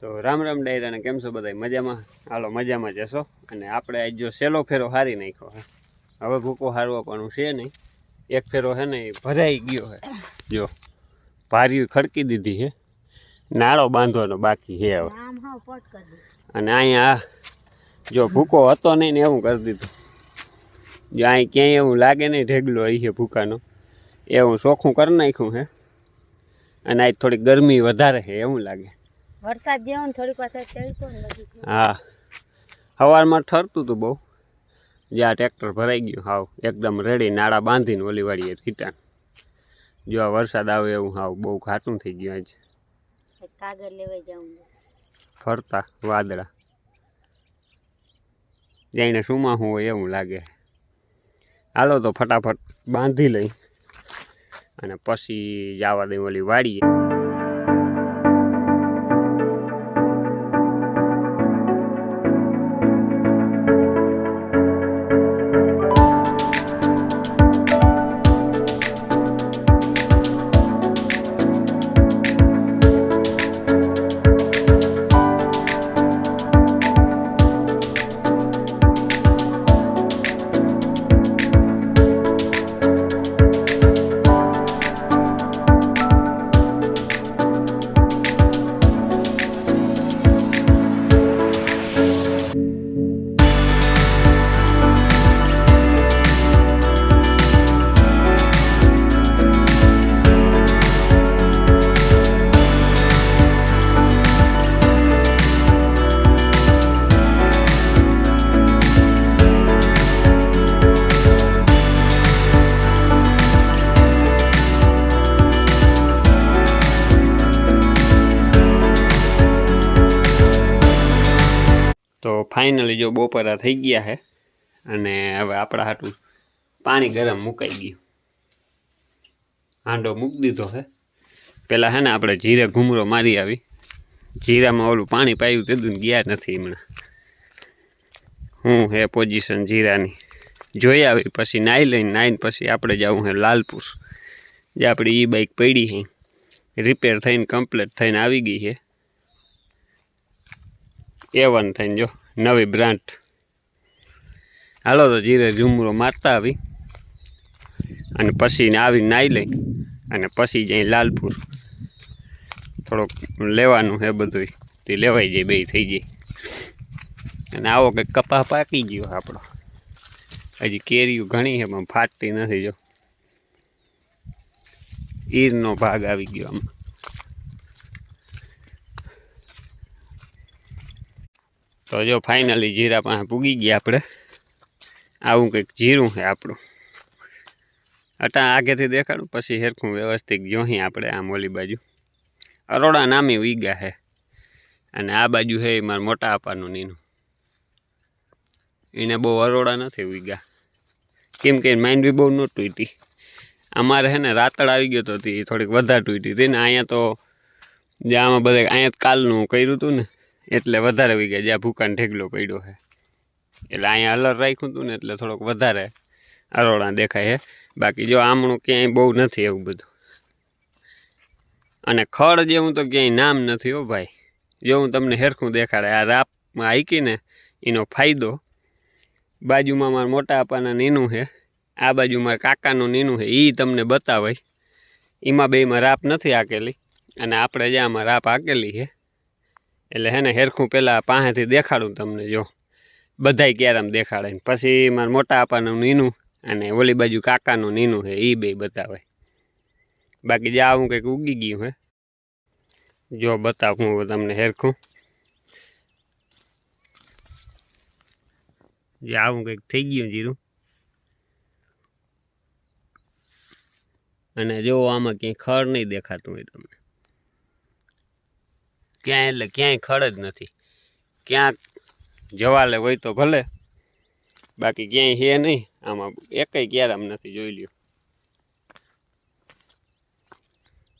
તો રામ રામ ડાયરાને કેમ છો બધા મજામાં? હાલો મજામાં જશો અને આપણે આજ જો સેલો ફેરો હારી નાખ્યો હે. હવે ભૂકો હારવો પણ છે નહીં. એક ફેરો છે ને એ ભરાઈ ગયો હે. જો ભાર્યું ખડકી દીધી છે નાળો બાંધવાનો બાકી છે હવે. અને અહીંયા આ જો ભૂકો હતો નહીં ને એવું કરી દીધું. જો અહીં ક્યાંય એવું લાગે નહીં ઢેગલો અહીં છે ભૂકાનો. એવું ચોખ્ખું કરી નાખ્યું છે અને આજ થોડી ગરમી વધારે છે એવું લાગે. વરસાદ જેવો ને થોડીક વાર તડકો ને બધું હા. સવારમાં ઠરતું હતું બહુ. જ્યાં ટ્રેક્ટર ભરાઈ ગયું હાવ એકદમ રેડી નાળા બાંધીને ઓલી વાળીએ રીટાણ જો આ વરસાદ આવે એવું હાવ બહુ ઘાટું થઈ ગયું આજ. કાગળ લેવાઈ જાઉં ફરતા વાદળા. જઈને શુંમાં હું હોય એવું લાગે. હાલો તો ફટાફટ બાંધી લઈ. અને પછી જવા દઈ ઓલી વાડીએ ફાઇનલી જો બપોરા થઈ ગયા છે અને હવે આપણા હાટું પાણી ગરમ મુકાઈ ગયું. હાંડો મૂકી દીધો છે પહેલાં છે ને આપણે જીરે ઘૂમરો મારી આવી. જીરામાં ઓલું પાણી પાયું તેદું ગયા નથી હમણાં. હું હે પોઝિશન જીરાની. જોઈ આવી, પછી નાહી લઈને નાહીને પછી આપણે જવું હે લાલપુર. જે આપણી ઈ બાઇક પડી છે રિપેર થઈને કમ્પ્લીટ થઈને આવી ગઈ છે એ વન થઈને જો. નવી બ્રાન્ડ. હાલો તો જીરે ઝુમરો મારતા આવી. અને પછી આવી નાહી લઈ. અને પછી જઈ લાલપુર. થોડોક લેવાનું છે બધું તે લેવાઈ જાય, બે થઈ જાય. અને આવો કંઈક કપા પાકી ગયો આપણો. હજી કેરીઓ ઘણી છે, પણ ફાટતી નથી જો. ઈરનો ભાગ આવી ગયો આમાં. તો જો ફાઇનલી જીરા પાસે પૂગી ગયા આપણે. આવું કંઈક જીરું છે આપણું. અટા આગેથી દેખાડું, પછી હેરખું વ્યવસ્થિત જોહી આપણે આમ ઓલી બાજુ. અરોડા નામે ઉગ્યા છે. અને આ બાજુ છે એ મારા મોટા આપાનું નીનું. એને બહુ અરોડા નથી ઉગ્યા કેમ કે માઇન્ડ બી બહુ ન તૂટી. અમારે છે ને રાતળ આવી ગયો તો તે થોડીક વધારે તૂટી હતી ને અહીંયા તો જે આમાં બધે અહીંયા કાલનું કર્યું હતું ને એટલે વધારે વી ગયા. જ્યાં ભૂકાન ઢેગલો પડ્યો છે. એટલે અહીંયા અલર રાખ્યું હતું ને એટલે થોડોક વધારે અરોડા દેખાય છે. બાકી જો આમણું ક્યાંય બહુ નથી એવું બધું. અને ખડ જેવું તો ક્યાંય નામ નથી હો ભાઈ. જો હું તમને હેરખું દેખાડે, આ રાપમાં હાઈકીને એનો ફાયદો બાજુમાં મારા મોટા અપાના નીનું છે. આ બાજુ મારા કાકાનું નીનું છે. એ તમને બતાવાય એમાં બેમાં રાપ નથી હાકેલી. અને આપણે જ્યાં આમાં રાપ હાકેલી છે એટલે હે ને હેરખું પહેલાં પાસેથી દેખાડું તમને, જો. બધાય ક્યારામ દેખાડે પછી મારા મોટા આપાનું નીનું અને ઓલી બાજુ કાકાનું નીનું છે એ બે બતાવે. બાકી જે આવું કંઈક ઉગી ગયું હે. જો, બતાવું હું તમને હેરખું. જે, આવું કંઈક થઈ ગયું જીરું. અને જો, આમાં ક્યાંય ખર નહીં દેખાતું હોય તમને. ક્યાંય એટલે ક્યાંય ખડ જ નથી. ક્યાંક જવાલે હોય તો ભલે, બાકી ક્યાંય છે નહીં. આમાં એકય ક્યારામ નથી જોઈ લ્યો.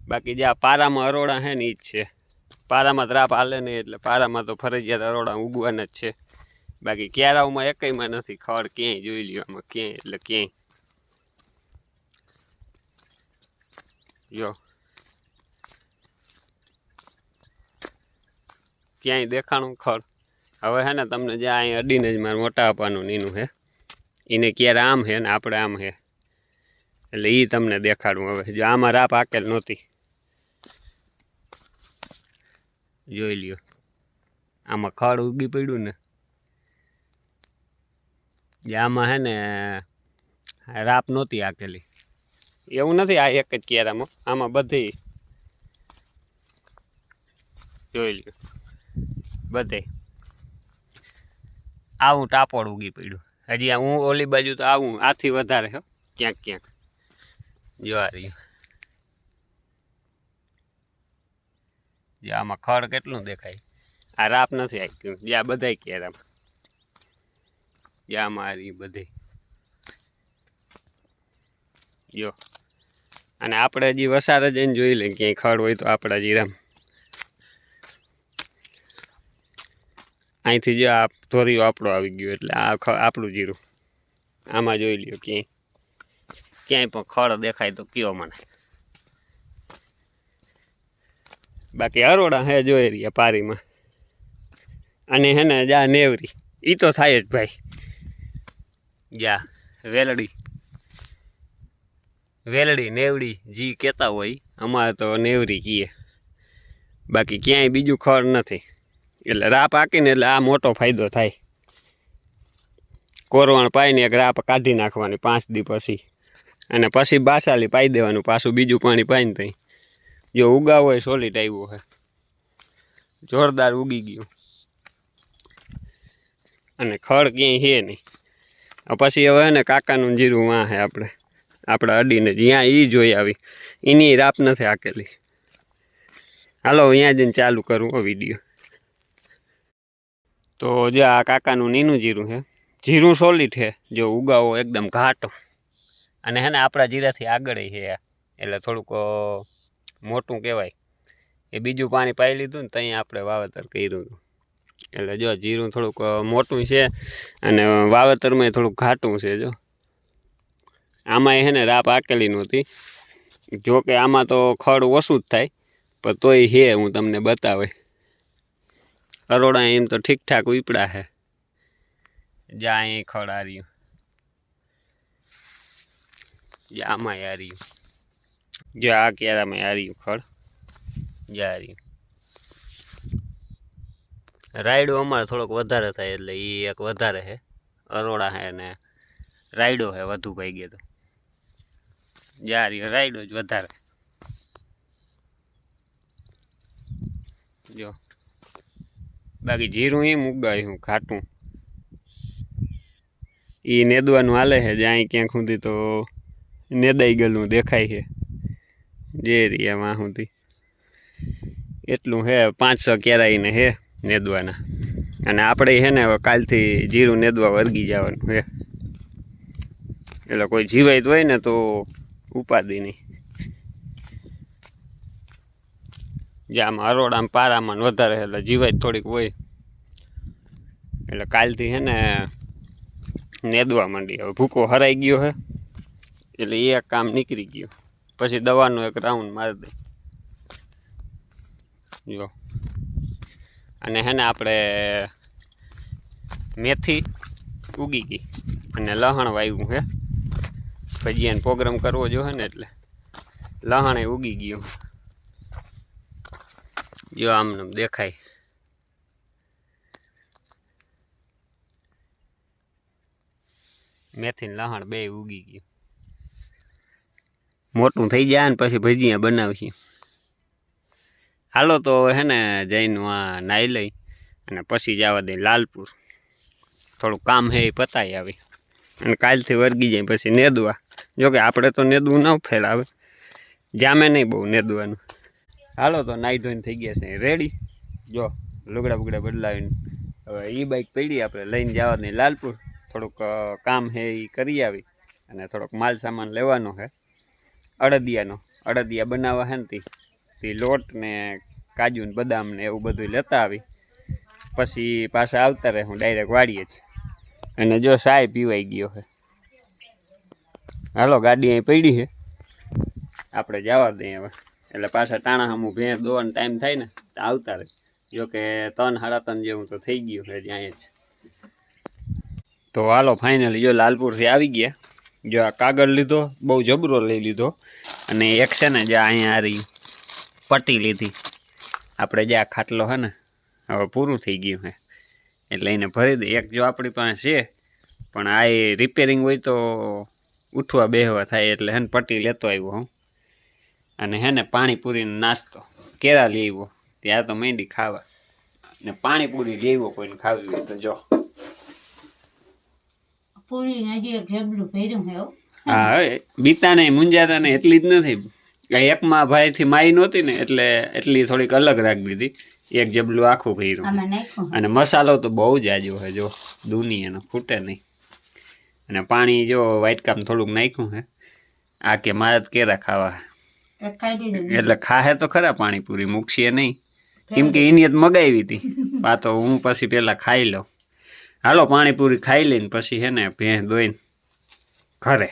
બાકી જે આ પારામાં અરોડા છે ને એ જ છે. પારામાં ત્રાપ હાલે નહીં એટલે પારામાં તો ફરજિયાત અરોડા ઉગવાના જ છે. બાકી ક્યારાઓમાં એકયમાં નથી, ખડ ક્યાંય જોઈ લ્યો આમાં ક્યાંય એટલે ક્યાંય. જો ક્યાંય દેખાણું ખર. હવે હે ને તમને જે અહીં અડીને જ મારે મોટા આપવાનું નીનું હે. એને ક્યારે આમ હે ને આપણે આમ હે. એટલે એ તમને દેખાડું હવે. જો આમાં રાપ આકેલ નહોતી. જોઈ લ્યો. આમાં ખડ ઉગી પડ્યું ને. જે આમાં હે ને રાપ નહોતી આકેલી એવું નથી આ એક જ કેરામાં. આમાં બધી. જોઈ લ્યો. બધે. આવું ટાપોડ ઉગી પડ્યું. હજી હું ઓલી બાજુ તો આવું, આથી વધારે, હો. ક્યાંક ક્યાંક. જોવા રહ્યું. જે આમાં ખડ કેટલું દેખાય. આ રાપ નથી આવી જે આ બધાય કેરામ જે જ્યાં મારી બધી. જો. અને આપણે હજી વસાર જઈને જોઈ લઈએ, ક્યાંય ખડ હોય તો આપણા જીરામ. અહીંથી જો આ ધોરીઓ આપણો આવી ગયો એટલે આ આપણું જીરું. આમાં જોઈ લ્યો ક્યાંય. ક્યાંય પણ ખડ દેખાય તો કયો મને. બાકી અરોડા હે જોઈ રહ્યા પારીમાં. અને હે ને જા નેવરી. એ તો થાય જ ભાઈ. જા, વેલડી. વેલડી, નેવડી, જી કહેતા હોય, અમારે તો નેવરી કીએ. બાકી ક્યાંય બીજું ખડ નથી. એટલે રાપ પાકીને એટલે આ મોટો ફાયદો થાય. કોરવાણ પાઈને એક રાપ કાઢી નાખવાની પાંચ દી પછી. અને પછી બાસાલી પાઈ દેવાનું, પાછું બીજું પાણી પાઈને તઈ. જો ઉગાવો હોય સોલિડ આવ્યું છે જોરદાર ઉગી ગયું. અને ખડ ક્યાંય છે નહીં. પછી હવે ને કાકાનું જીરું વાં છે આપણે. આપણે અડીને જ્યાં એ જોઈ આવી. એની રાપ નથી આકેલી હાલો, અહીંયા જઈને ચાલુ કરું વીડિયો. તો જે આ કાકાનું નીનું જીરું છે, જીરું સોલિડ છે, જો ઉગાવો એકદમ ઘાટો. અને હે ને આપણા જીરાથી આગળ છે એટલે થોડુંક મોટું કહેવાય. એ બીજું પાણી પાઈ લીધું ને ત્યાં આપણે વાવેતર કર્યું હતું. એટલે જો જીરું થોડુંક મોટું છે અને વાવેતરમાં થોડુંક ઘાટું છે જો. આમાં હે ને રાપ આકેલી નહોતી. જો કે આમાં તો ખડ ઓછું જ થાય, પણ તોય છે હું તમને બતાવે. અરોડા એમ તો ઠીકઠાક ઉપડા છે જ્યાં ખડ રહ્યું આમાં આ રહ્યું જા આ કેરામાં આ ખડ. જા રહ્યું રાયડો અમારે થોડોક વધારે થાય એટલે એ એક વધારે છે અરોડા છે ને રાયડો છે વધુ ભાઈ ગયો તો. જા રહ્યો રાયડો જ વધારે. જો. બાકી જીરું એમ ઉગાવ્યું ખાટું. એ નેદવાનું હાલે છે, જ્યાં ક્યાંક સુધી તો નેદાઈ ગયેલું દેખાય છે. જે વાં સુધી. એટલું હે પાંચસો કેરાઈને હે નેદવાના. અને આપણે છે ને કાલથી જીરું નેદવા વર્ગી જવાનું હે એટલે કોઈ જીવાય હોય ને તો ઉપાધિ નહીં. જે આમાં અરોડામાં પારામાં વધારે એટલે જીવાય થોડીક હોય. એટલે કાલથી હે ને નેદવા માંડી. હવે ભૂકો હરાઈ ગયો હે એટલે એ કામ નીકળી ગયું. પછી દવાનો એક રાઉન્ડ મારી દે. જો. અને હે ને આપણે મેથી ઉગી ગઈ. અને લહણ વાવ્યું છે. ભજીયાનો પ્રોગ્રામ કરવો જોઈએ ને એટલે લહણે ઉગી ગયું. જો આમને આમ દેખાય. મેથી લહાણ બે ઉગી ગયું. મોટું થઈ જાય ને પછી ભજીયા બનાવશું હાલો તો હે ને જઈને આ નાહી લઈ અને પછી જવા દે લાલપુર. થોડું કામ હે એ પતાવી આવી. અને કાલથી વર્ગી જાય પછી નેદવા. જોકે આપણે તો નેદવું ન ફેલાવે. જામે નહીં બહુ નેદવાનું. હાલો, તો નાહી ધોઈને થઈ ગયા છે. રેડી જો, લુગડા બુગડા બદલાવીને. હવે એ બાઇક પડી આપણે લઈને જવા દઈએ લાલપુર. થોડુંક કામ છે એ કરી આવી. અને થોડોક માલ સામાન લેવાનો છે અડદિયાનો. અડદિયા બનાવવા હે ને તી. લોટ ને કાજુ ને બદામ ને એવું બધું લેતા આવી. પછી પાછા આવતા રહે. હું ડાયરેક્ટ વાળીએ જ. અને જો સાય પીવાઈ ગયો છે હાલો, ગાડી અહીં પડી છે આપણે જવા દઈએ હવે. એટલે પાછા ટાણા હમું ભેંસ દોવાનો ટાઈમ થાય ને, તો આવતા રહે. જો કે ત્રણ સાડા ત્રણ જેવું તો થઈ ગયું છે ત્યાં જ. તો હાલો ફાઇનલી જો લાલપુરથી આવી ગયા. જો આ કાગળ લીધો, બહુ જબરો લઈ લીધો. અને એક છે ને, જે અહીંયા આ રહી પટ્ટી લીધી. આપણે જે આ ખાટલો છે ને, હવે પૂરું થઈ ગયું છે. એટલે એને ભરી દે. એક જો આપણી પાસે છે, પણ આ રિપેરિંગ હોય તો ઉઠવા બેહવા થાય, એટલે હે ને પટ્ટી લેતો આવ્યો હું. અને હે ને પાણીપુરીનો નાસ્તો. કેળા લેવો ત્યાં તો મહેંદી ખાવા. ને પાણીપુરી લેવો કોઈને ખાવી હોય તો જો. હે હો. હા હવે બીતાને મુંજાતા ને એટલી જ નથી. એકમાં ભાઈથી માઈ નહોતી ને એટલે એટલી થોડીક અલગ રાખી દીધી. એક જબલું આખું ભર્યું. અને મસાલો તો બહુ જ આજો છે જો. દૂની એનો ખૂટે નહીં. અને પાણી જો વાટકામ થોડુંક નાખ્યું છે. આ કે મારે જ કેરા ખાવા એટલે ખાહે તો ખરા પાણીપુરી મૂકશે નહીં. કેમ કે એની જ મગાવી હતી. આ તો હું પછી પેલા ખાઈ લઉં. હાલો પાણીપુરી ખાઈ લઈને પછી હે ને ભેંસ દોઈને ઘરે.